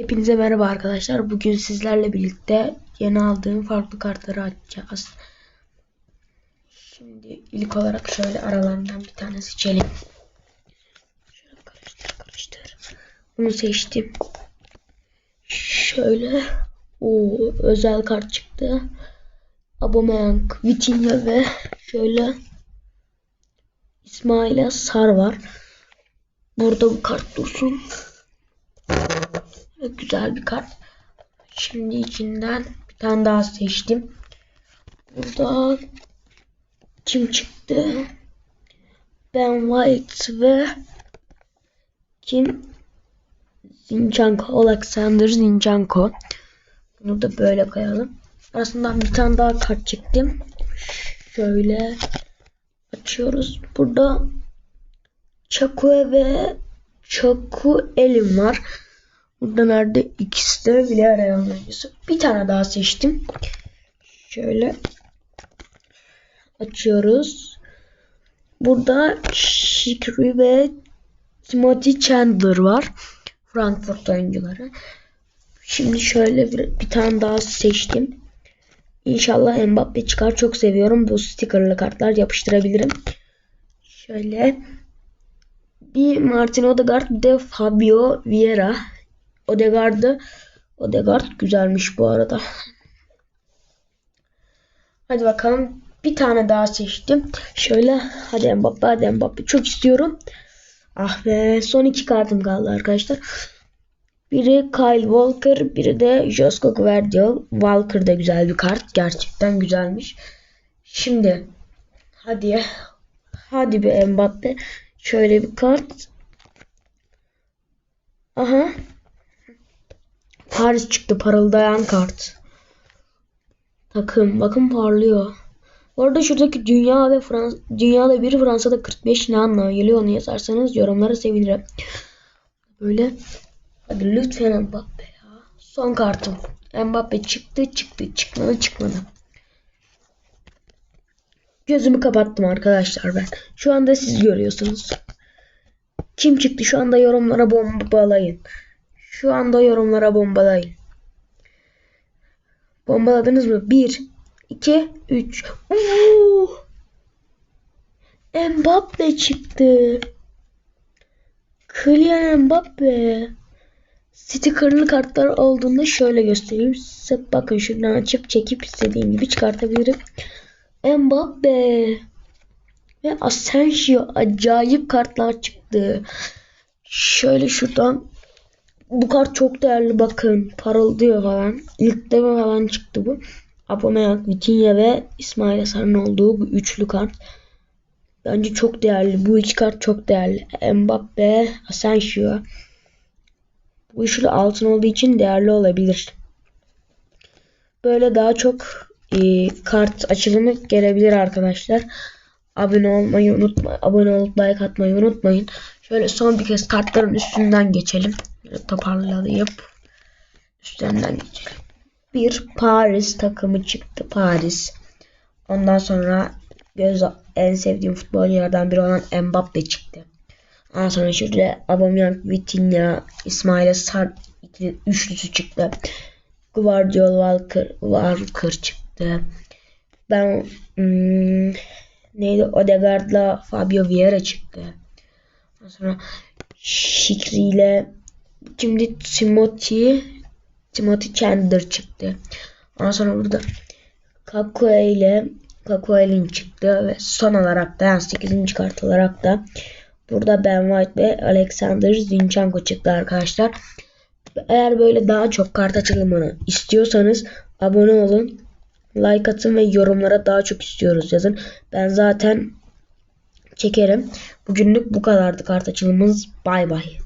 Hepinize merhaba arkadaşlar. Bugün sizlerle birlikte yeni aldığım farklı kartları açacağız. Şimdi ilk olarak şöyle aralarından bir tane seçelim. Şöyle karıştır karıştır. Bunu seçtim. Şöyle o özel kart çıktı. Aubameyang, Vitinha ve şöyle İsmail'e Sar var. Burada bu kart dursun. Güzel bir kart. Şimdi içinden bir tane daha seçtim. Burada kim çıktı? Ben White ve kim? Zinchenko, Alexander Zinchenko. Bunu da böyle koyalım. Arasından bir tane daha kart çektim. Şöyle açıyoruz. Burada Çakue ve Çaku Elim var. Burada nerede? İkisi de Villarreal oyuncusu. Bir tane daha seçtim. Şöyle açıyoruz. Burada Shikri ve Timothy Chandler var. Frankfurt oyuncuları. Şimdi şöyle bir, bir tane daha seçtim. İnşallah Mbappe çıkar. Çok seviyorum. Bu stickerlı kartlar yapıştırabilirim. Şöyle bir Martin Odegaard bir de Fabio Vieira. Odegaard'ı Odegaard güzelmiş bu arada. Hadi bakalım. Bir tane daha seçtim. Şöyle hadi Mbappe hadi Mbappe. Çok istiyorum. Ah be son iki kartım kaldı arkadaşlar. Biri Kyle Walker, biri de Josko Gvardiol. Walker da güzel bir kart. Gerçekten güzelmiş. Şimdi hadi hadi bir Mbappe. Şöyle bir kart. Aha. Paris çıktı parıldayan kart. Takım bakın parlıyor. Bu arada şuradaki dünya ve Frans dünyada bir Fransa'da 45 ne anlamına geliyor onu yazarsanız yorumlara sevinirim. Böyle hadi lütfen Mbappe ya. Son kartım. Mbappe çıktı çıktı çıkmadı çıkmadı. Gözümü kapattım arkadaşlar ben. Şu anda siz görüyorsunuz. Kim çıktı şu anda yorumlara bombalayın. Şu anda yorumlara bombalayın. Bombaladınız mı? 1, 2, 3. Uuu. Mbappe çıktı. Kylian Mbappe. Stickerlı kartlar olduğunda şöyle göstereyim. Size bakın şuradan açıp çekip istediğim gibi çıkartabilirim. Mbappe. Ve Asensio acayip kartlar çıktı. Şöyle şuradan bu kart çok değerli bakın parıldıyor falan. İlk deme falan çıktı bu. Aubameyang, Vitinha ve İsmail Sarı'nın olduğu bu üçlü kart. Bence çok değerli. Bu iki kart çok değerli. Mbappe, Asensio. Bu üçlü altın olduğu için değerli olabilir. Böyle daha çok e, kart açılımı gelebilir arkadaşlar. Abone olmayı unutmayın. Abone olup like atmayı unutmayın. Şöyle son bir kez kartların üstünden geçelim. Toparlayıp üstlerinden geçelim. Bir Paris takımı çıktı. Paris. Ondan sonra göz en sevdiğim futbolculardan biri olan Mbappe çıktı. Ondan sonra şurada Aubameyang, Vitinha, İsmail Sar ikili üçlüsü çıktı. Guardiola Walker, Walker çıktı. Ben hmm, neydi Odegaard'la Fabio Vieira çıktı. Ondan sonra Şikri ile şimdi Timothy Timothy Chandler çıktı. Ondan sonra burada Kakue ile Kakue'nin çıktı ve son olarak da yani 8. kart olarak da burada Ben White ve Alexander Zinchenko çıktı arkadaşlar. Eğer böyle daha çok kart açılımını istiyorsanız abone olun. Like atın ve yorumlara daha çok istiyoruz yazın. Ben zaten çekerim. Bugünlük bu kadardı kart açılımımız. Bay bay.